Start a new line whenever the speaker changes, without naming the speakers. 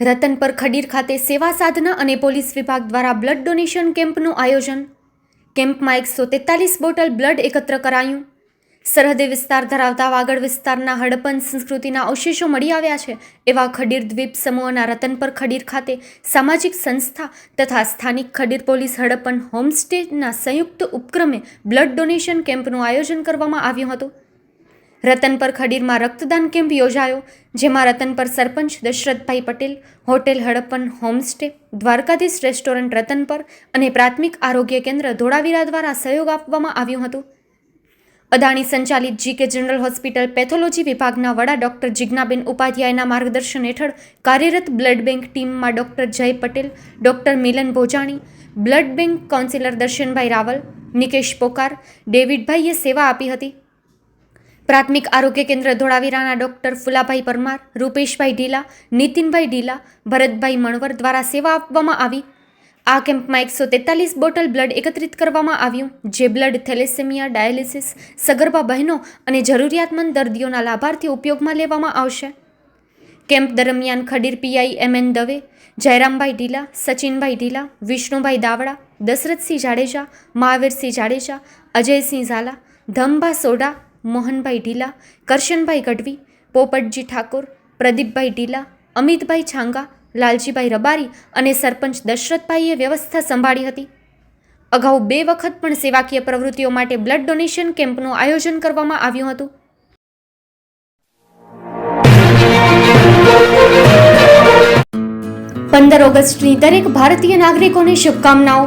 રતનપર ખડીર ખાતે સેવા સાધના અને પોલીસ વિભાગ દ્વારા બ્લડ ડોનેશન કેમ્પનું આયોજન. કેમ્પમાં એકસો તેતાલીસ બોટલ બ્લડ એકત્ર કરાયું. સરહદી વિસ્તાર ધરાવતા વાગડ વિસ્તારના હડપન સંસ્કૃતિના અવશેષો મળી આવ્યા છે એવા ખડીર દ્વીપ સમૂહના રતનપર ખડીર ખાતે સામાજિક સંસ્થા તથા સ્થાનિક ખડીર પોલીસ હડપન હોમસ્ટેના સંયુક્ત ઉપક્રમે બ્લડ ડોનેશન કેમ્પનું આયોજન કરવામાં આવ્યું હતું. રતનપર ખડીરમાં રક્તદાન કેમ્પ યોજાયો, જેમાં રતનપર સરપંચ Dashrathbhai Patel, hotel Harappan homestay, Dwarkadhish restaurant Ratanpar અને પ્રાથમિક આરોગ્ય કેન્દ્ર ધોળાવીરા દ્વારા સહયોગ આપવામાં આવ્યું હતું. અદાણી સંચાલિત જીકે જનરલ હોસ્પિટલ પેથોલોજી વિભાગના વડા ડોક્ટર જિજ્ઞાબેન ઉપાધ્યાયના માર્ગદર્શન હેઠળ કાર્યરત બ્લડ બેંક ટીમમાં doctor Jay Patel, doctor Milan Bhojani, blood bank counsellor Darshanbhai Raval, Nikesh Pokar, ડેવિડભાઈએ સેવા આપી હતી. પ્રાથમિક આરોગ્ય કેન્દ્ર ધોળાવીરાના ડોક્ટર ફુલાભાઈ પરમાર, રૂપેશભાઈ ઢીલા, નીતિનભાઈ ઢીલા, ભરતભાઈ મણવર દ્વારા સેવા આપવામાં આવી. આ કેમ્પમાં એકસો તેતાલીસ બોટલ બ્લડ એકત્રિત કરવામાં આવ્યું, જે બ્લડ થેલેસેમિયા, ડાયાલિસિસ, સગર્ભા બહેનો અને જરૂરિયાતમંદ દર્દીઓના લાભાર્થી ઉપયોગમાં લેવામાં આવશે. કેમ્પ દરમિયાન Khadir PI M N Dave, Jayrambhai Dhila, Sachinbhai Dhila, Vishnubhai Davda, Dashrathsinh Jadeja, Mahavirsinh Jadeja, Ajaysinh Jhala ધમભા Sodha Mohanbhai ઢીલા, કરશનભાઈ ગઢવી, પોપટજી ઠાકોર, પ્રદીપભાઈ ઢીલા, અમિતભાઈ છાંગા, લાલજીભાઈ રબારી અને સરપંચ દશરથભાઈએ વ્યવસ્થા સંભાળી હતી. અગાઉ બે વખત પણ સેવાકીય પ્રવૃત્તિઓ માટે બ્લડ ડોનેશન કેમ્પનું આયોજન કરવામાં આવ્યું હતું. પંદર ઓગસ્ટની દરેક ભારતીય નાગરિકોને શુભકામનાઓ.